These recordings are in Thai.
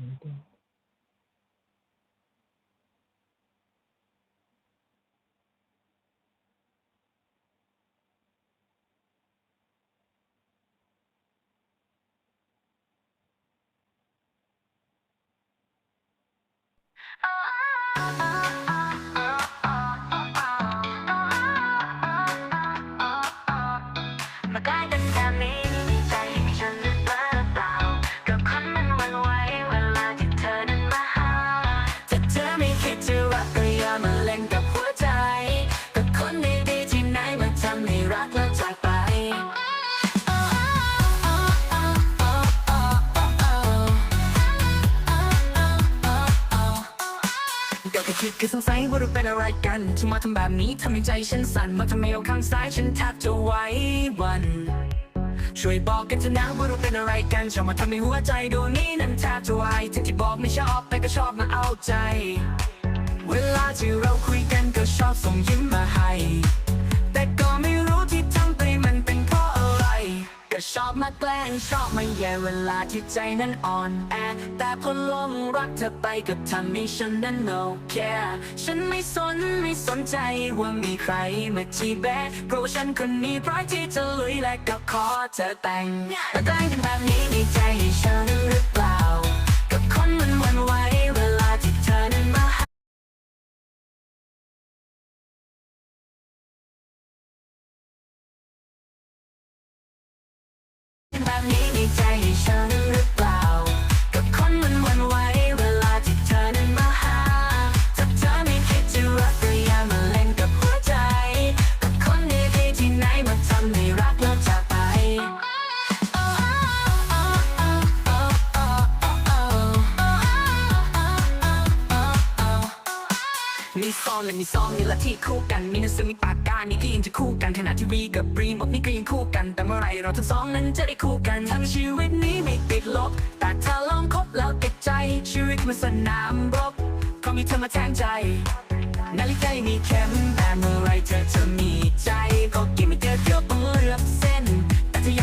มา คือสงสัยว่าเราเป็นอะไรกันที่มาทำแบบนี้ทำให้ใจฉันสั่นมาทำให้เอาข้างซ้ายฉันแทบจะไหววัน ช่วยบอกกันเถอะนะว่าเราเป็นอะไรกันชอบมาทำให้หัวใจดวงนี้นั้นแทบจะวายทั้งที่บอกไม่ชอบแต่ก็ชอบมาเอาใจ เวลาที่เราคุยกันก็ชอบส่งยิ้มมาให้แต่ ชอบมาแกล้งชอบมาแย่เวลาที่ใจนั้นอ่อนแอ แต่พอลงรักเธอไปกับทำให้ฉันนั้น no care ฉันไม่สนไม่สนใจว่ามีใครมาจีแบกเพราะฉันคนนี้พร้อยที่จะลุยและก็ขอเธอแต่งแต่งแบบนี้มีใจให้ฉันหรือเปล่า มีซองและมีซองนี่ละที่คู่กันมีหนังสือมีปากกานี่ก็ยังจะคู่กันขณะทีวีกับบรีมบนี่ก็ยังคู่กัน แต่เมื่อไรเราทั้งสองนั้นจะได้คู่กันทั้งชีวิตนี้ไม่ติดลบ แต่ถ้าลองคบแล้วติดใจ ชีวิตมันสนามรบเพราะมีเธอมาแทนใจนาฬิกายังมีเข็มแต่เมื่อไรเธอจะมีใจก็กินไม่เจอเดียวต้องเลือก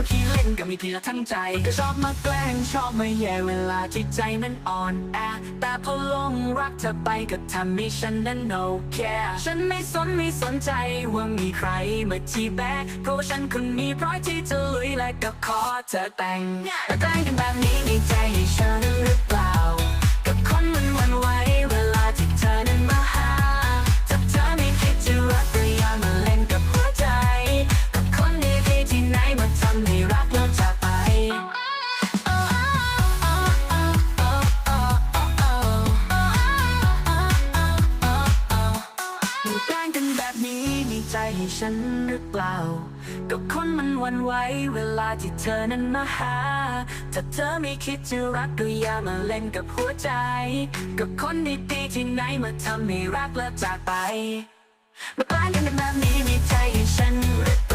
ก็ขี้เล่นก็มีทีละทั้งใจ ก็ชอบมาแกล้งชอบมาแย่เวลาที่ใจนั้นอ่อนแอ แต่พอลงรักเธอไปก็ทำให้ฉันนั้น no care ฉันไม่สนไม่สนใจว่ามีใครมาจีแบกเพราะว่าฉันคนนี้พร้อยที่จะลุยและก็ขอเธอแต่งแต่แต่งกันแบบนี้ในใจให้ฉันหรือเปล่า ก็คนมันวันไหวเวลาที่เธอนั้นมาหา ถ้าเธอไม่คิดจะรักก็อย่ามาเล่นกับหัวใจ กับคนดีๆที่ไหนมาทำให้รักแล้วจากไปมาปลายกันแบบนี้มีใจให้ฉันหรือ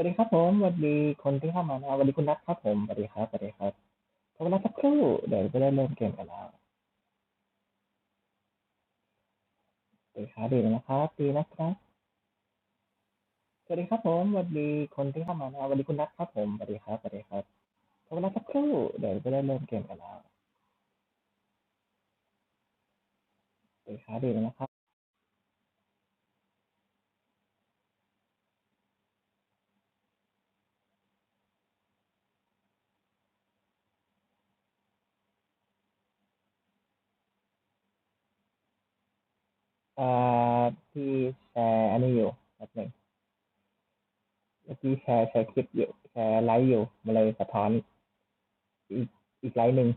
วัสดีครับผมสวัสดีคนที่เข้ามานะสวัสดีคุณนัทครับผมสวัสดีครับสวัสดีครับขอเวลาสักครู่เดี๋ยวจะได้เริ่มเกมกันแล้วสวัสดีครับดีนะครับดีนะครับสวัสดีครับผมสวัสดีคนที่เข้ามานะสวัสดีคุณนัทครับผมสวัสดีครับสวัสดีครับขอเวลาสักครู่เดี๋ยวจะได้เริ่มเกมกันแล้วสวัสดีครับดีนะครับ อ่าพี่แชร์อันนี้อยู่แบบหนึ่งเมื่อกี้แชร์แชร์คลิปอยู่แชร์ไลฟ์อยู่มาเลยสะท้อนอีกอีกไลฟ์หนึ่ง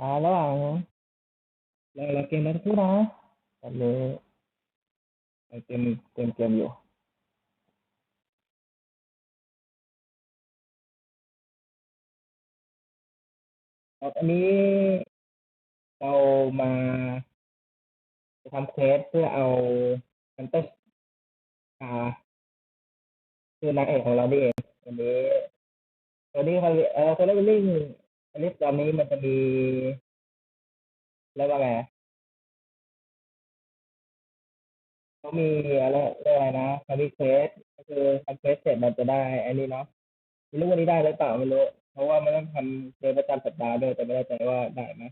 อ่าระหว่างเราเราเกมแล้วทุกนะตอนนี้เราเกมเกมเกมอยู่ครับอันนี้เรามาจะทำเควสเพื่อเอาฮันเตอร์อ่าคือนางเอกของเรานี่เองวันนี้วันนี้เขาเออเขาเรียกว่าลิง อันนี้ตอนนี้มันจะมีเรียกว่าไงอะเขามีอะไรเรียกอะไรนะเขามีเควสก็คือทำเควสเสร็จมันจะได้อันนี้เนาะไม่รู้วันนี้ได้หรือเปล่าไม่รู้ เพราะว่ามันต้องทำเควสประจำสัปดาห์ด้วยแต่ไม่แน่ใจว่าได้ไหม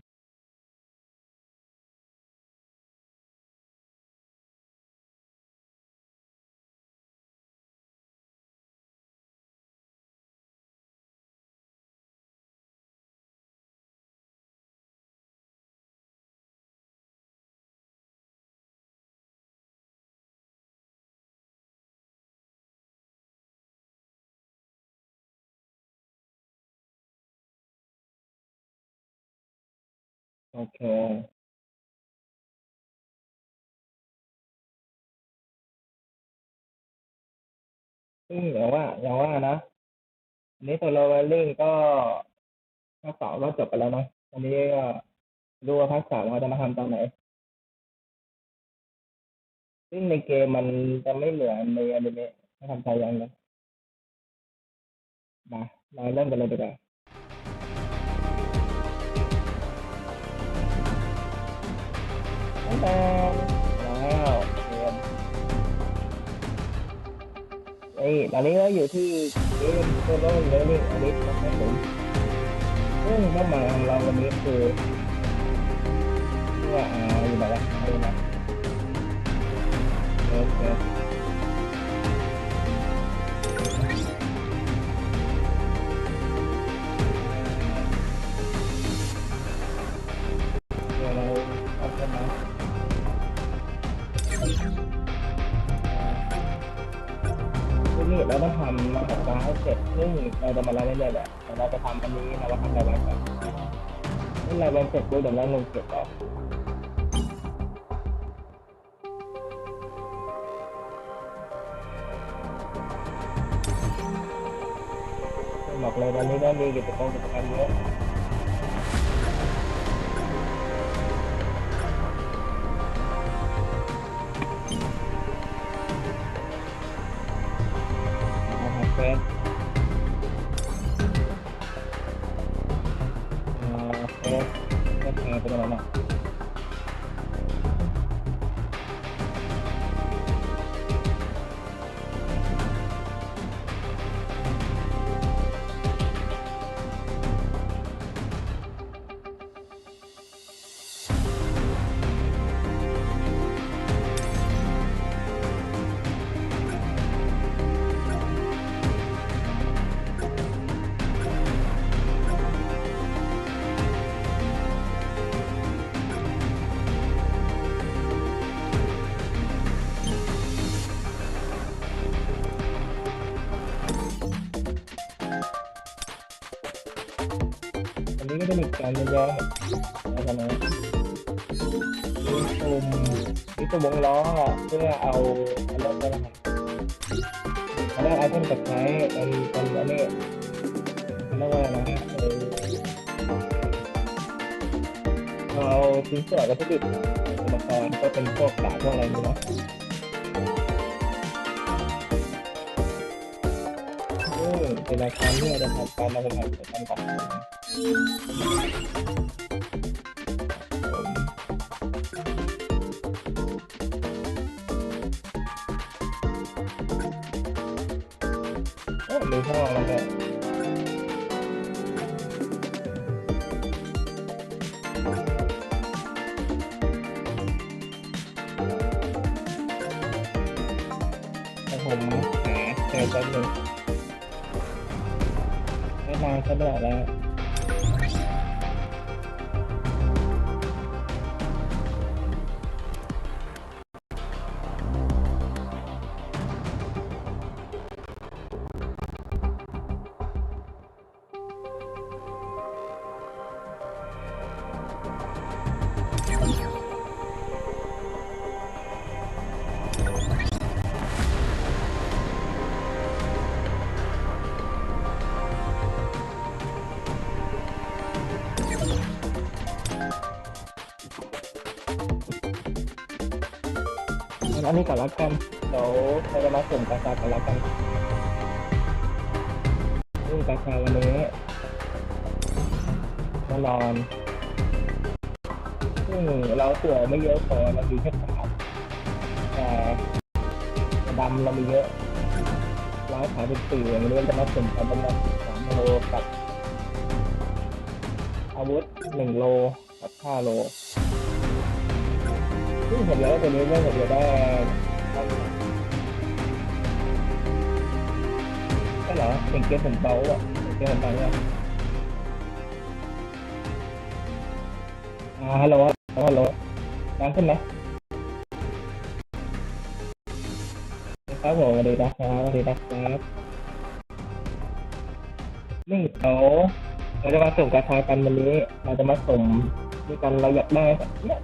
โอเคซึ่งอย่างว่า อย่างว่านะ อันนี้ตัวโรเวลลิ่งก็ภาคสองก็จบไปแล้วเนาะอันนี้ก็ดูว่าภาคสามเขาจะมาทำตอนไหน ซึ่งในเกมมันจะไม่เหมือในอนิเมะถ้ทำใจยังนะมา เราเริ่มกันเลยดีกว่า ตั้งแต่แล้วเกมนี่ตอนนี้เราอยู่ที่เกมตัวโรเวลลิ่อันนี้นะครับผมซึ่งเป้าหมายของเราวันนี้คือว่าอ่าอยู่ไหนละอยู่ไหนโอเค มื่อรายวันเสร็จ ก็จะมีการเยอะแยะแล้วกันนะมีปุ่มมีปุ่มวงล้อเพื่อเอาอะไรก็ได้เขาเรียกไอเทมกับใช้เป็นเป็นอันนี้เขาเรียกว่าอะไรนะเอาชิ้นส่วนวัตถุดิบอุปกรณ์ก็เป็นพวกกาบพวกอะไรนี่เนาะซึ่งเป็นรายการที่เราจะทำการมาเป็นการจัดการกับ โอ้รู้ข้างล่างแล้วก็ผมหาเจอแป๊บนึงไม่มาก็ได้แล้ว นี่ก่อนแล้วกันเดี๋ยวเราจะมาสุ่มกาชากันแล้วกันซึ่งกาชาวันนี้แน่นอนซึ่งเราตัวไม่เยอะพอเรามีแค่สามแต่ดำเรามีเยอะร้อยสามสิบสี่อย่างจะมาสุ่มกันประมาณสามโลกับอาวุธหนึ่งโลกับห้าโล ซึ่งผมแล้วตัวนี้เรื่อผมจะได้ใช่เหรอเป็นเกมผมเบาอะเป็นเกมผมเบาอะอ่าฮัลโหลฮัลโหลดังขึ้นไหมครับผมสวัสดีนะครับสวัสดีนะครับนี่เดี๋ยวเราจะมาส่งกระชายกันวันนี้ เราจะมาส่งด้วยกันเราอยากได้แบบเนี้ย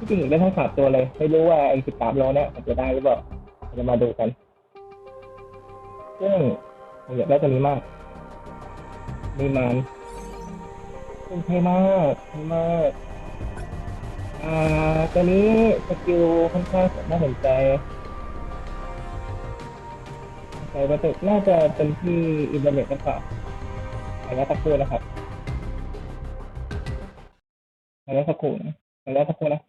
ที่จริงได้ทั้งสามตัวเลย ไม่รู้ว่าไอ้สิบสามโลเนี่ยมันจะได้หรือเปล่าจะมาดูกัน ซึ่งผมอยากได้ตัวนี้มากมีมันซึ่งเท่มากเท่มากอ่าตัวนี้สกิลค่อนข้างน่าสนใจใส่ประตูน่าจะเป็นที่อินเทอร์เน็ตหรือเปล่าออนุญาตสักครู่นะครับออนุญาตสักครู่นะขออนุญาตสักครู่นะ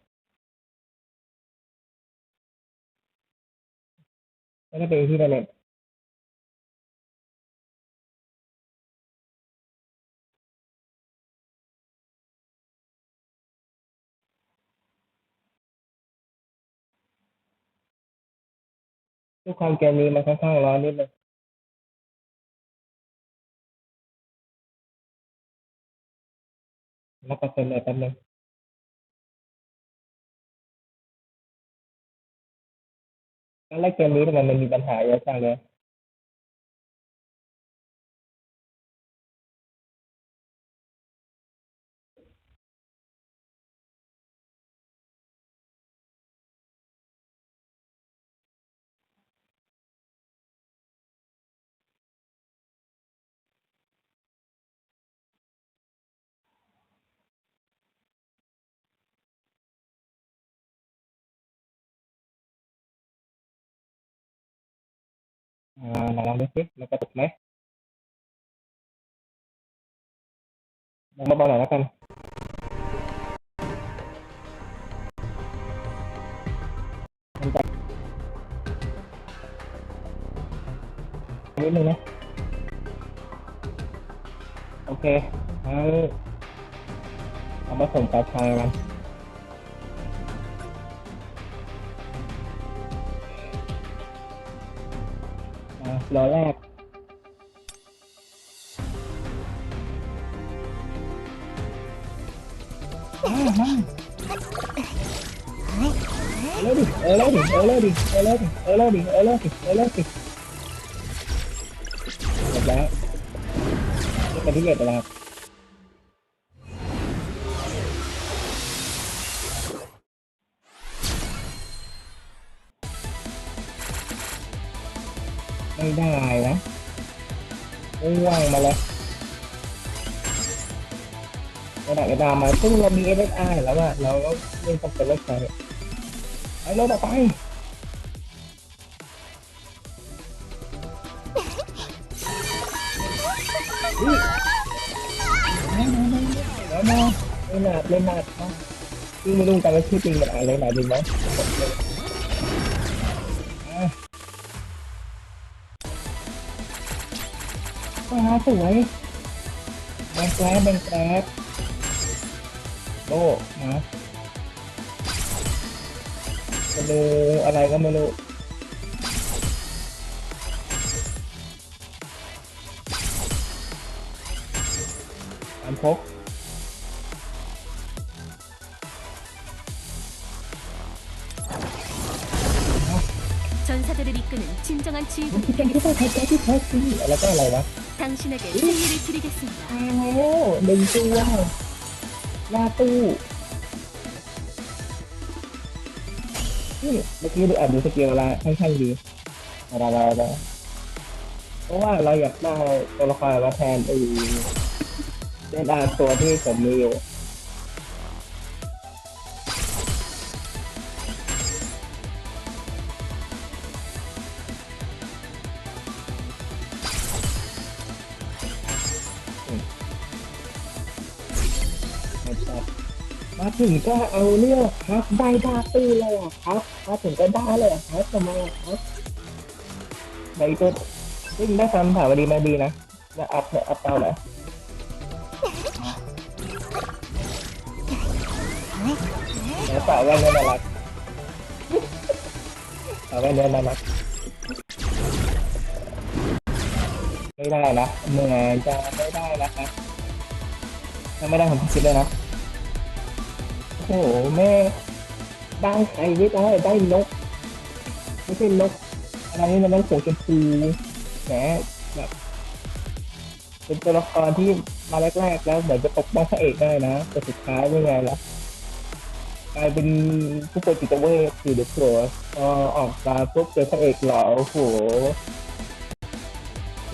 ไม่ได้เป็นที่นเทอร์เน็ตด้วยความเกมนี้มันค่อนข้างร้อนนิดนึงแล้วก็เป็นเลยแป๊บนึง แล้วเล่นเกมนี้ทำไมมันมีปัญหาเยอะจังเลย อ่าไหนลองดูสิมันกระตุกไหมลองเบา ๆหน่อยแล้วกันมันจะนิดนึงนะโอเคงั้นเอามาส่งกาชากันอ่ารอแรกเอาเลยดิเอาเลยดิเอาเลยดิเอาเลยดิเอาเลยดิเอาเลยดิเอาเลยดิหมดแล้วนี่เป็นที่เด็ดไปแล้ว ได้นะไม่ว่างมาเลยกระดาษกระดาษมาซึ่งเรามี SSR แล้วอะเราก็เล่นต้องเป็นเลือกใช้ไปเลยต่อไปแล้วมาเล่นหนาดเล่นหนาดนะซึ่งไม่รู้กันว่าชื่อจริงมันอะไรหนาดจริงไหม ว้าสวยแบงแกรบแบงแกรบโลมานูอะไรก็ไม่รู้อันพก 전사들을 이끄는 진정한 มัน 지휘관 คือการที่ต้องใช้ใจที่แท้จริงแล้วก็อะไรวะ 당신에게 승리를 드리겠습니다. มาแล้วหนึ่งตัวหน้าตู้นี่เมื่อกี้ดูอ่านดูสเกลละค่อนข้างดีอะไรอะไรอะไรเพราะว่าเราอยากได้ตัวละครมาแทนไอ้เล่นอาตัวที่ผมมีอยู่ มาถึงก็เอาเรื่องครับได้ดาตู้เลยอะครับมาถึงก็ได้เลยอะครับทำไมอะครับใบตัวซึ่งได้คำถามมาดีมาดีนะแล้วอัพเนี่ยอัพเอาเหรอแล้วสาวแว่นเนี่ยน่ารักสาวแว่นเนี่ยน่ารักไม่ได้นะเหมือจะไม่ได้นะครับถ้าไม่ได้ผมคิดเลยนะ หแม่ได้ใครไม่ได้ได้นก ไม่ใช่นกอะไรนี่มันนกหัวชมพูแหมแบบเป็นตัวละครที่มาแรกๆแล้วเหมือนจะปกป้องพระเอกได้นะแต่สุดท้ายยังไงล่ะกลายเป็นผู้ป่วยจิตเวชอยู่เด็กโผล่พอออกมาปุ๊บเจอพระเอกหล่อโอ้โห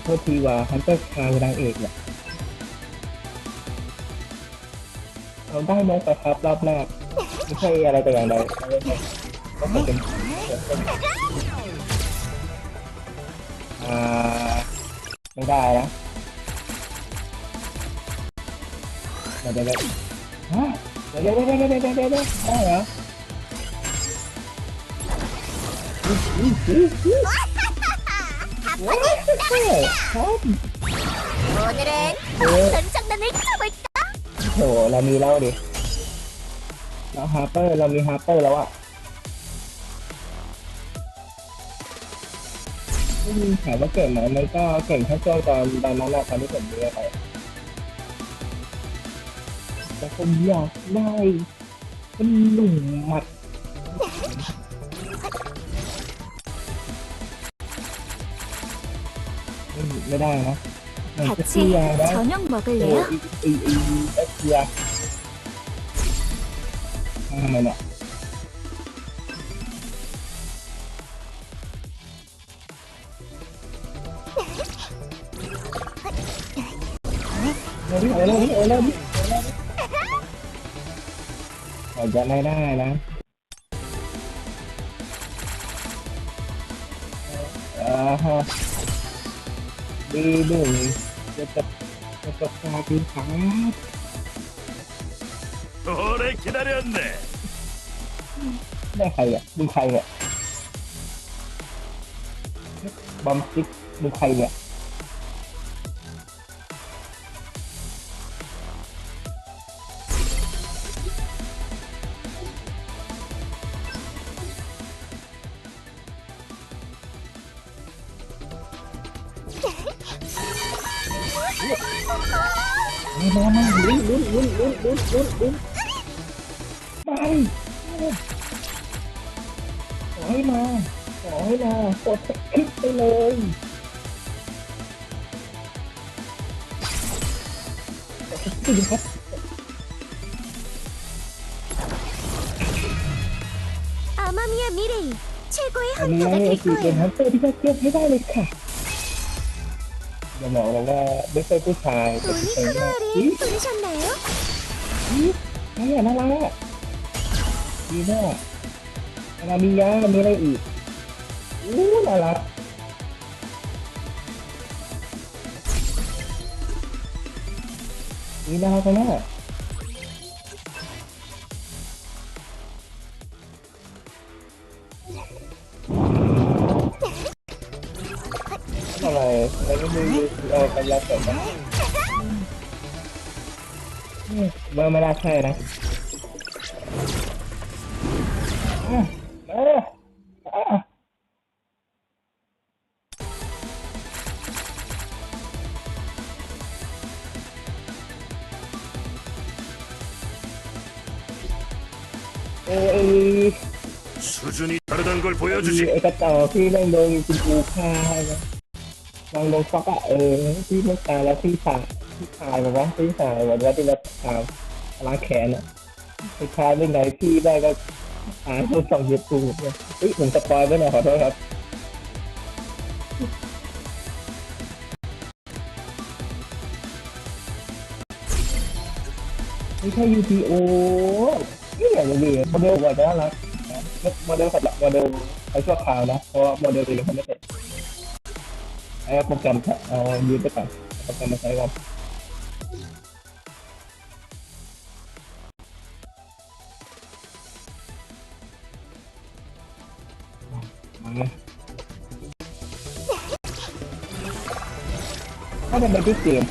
โทษทีว่าฮันเตอร์คาร์นางเอกเนี่ย เราได้ไหมไปครับรอบแรกไม่ใช่อะไรแต่อย่างใดก็เป็นไม่ได้นะเดี๋ยวเดี๋ยวเดี๋ยวเดี๋ยวเดี๋ยวเดี๋ยวเดี๋ยวได้เหรอครับโมเดลเดินจากนั้นนี้จะไป โหเรามีแล้วดิเราฮาร์เปอร์เรามีฮาร์เปอร์แล้วอะถามว่าเก่งไหมมันก็เก่งแค่ช่วงตอนตอนนั้นแหละตอนที่ผมเรียนไปแต่ผมอยากได้เป็นหนุ่มหมัดไม่ได้นะ 같이 저녁 먹을래요? FDR. 잠깐만요. ở lên đi ở lên đi ở giờ này đang này đang à, đi đường やっぱ、やっぱサービスかな俺、左あんだได้ใครเนี่ยมึงใครเนี่ยบอมซิกมึงใครเนี่ย มามามาลุ้นลุ้นลุ้นลุ้นลุ้นลุ้นลุ้นไปขอให้มาขอให้มากดคลิกไปเลยกดคลิกไปเลยครับ 아마미야 미래이 최고의 อันนี้ 헌터가 ไอ้ 될 คือเป็น 거예요. ฮันเตอร์ที่ยอดเยี่ยมให้ได้เลยค่ะ หมอบอกว่าไม่ใช่ผู้ชายแต่ผู้ชายมากอีอีนี่น่ารักดีน่านามิยะมีอะไรอีกอู้น่ารักนี่น่ารักมาก 음, 음, 음. 수준이 다르다는 걸 보여주지. 애가 떠, 휘는 놈이 좋고. 아, นานะลองโดนฟอกอะเออที่ไม่ตายแล้วที่ตายที่ตายแบบว่าที่ตายแบบว่าที่เราตามล้างแขนอะสุดท้ายเป็นไงพี่ได้ก็ตายโดนสองเย็บปูเนี่ยเฮ้ยผมสปอยไว้หน่อยขอโทษครับไม่ใช่ UPO นี่อย่างนี้โมเดลว่าจะน่ารักโมเดลขัดโมเดลใช้ชั่วคราวนะ เพราะว่าโมเดลตัวยังทำไม่เสร็จ เอาโปรแกรมเอายืนไปก่อนโปรแกรมมาใช้ก่อนถ้าเป็นไปที่เกม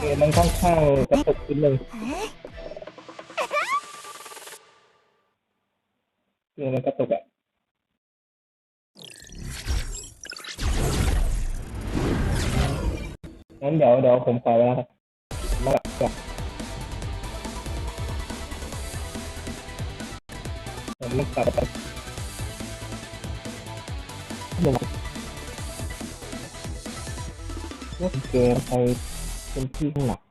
เกมมันค่อนข้างกระตุกนิดนึงเกมมันกระตุกอะ เดี๋ยวผมขอเวลามาก่อนผมมากลับไปหนึ่งว่าเกมไปเป็นที่ข้างหลัง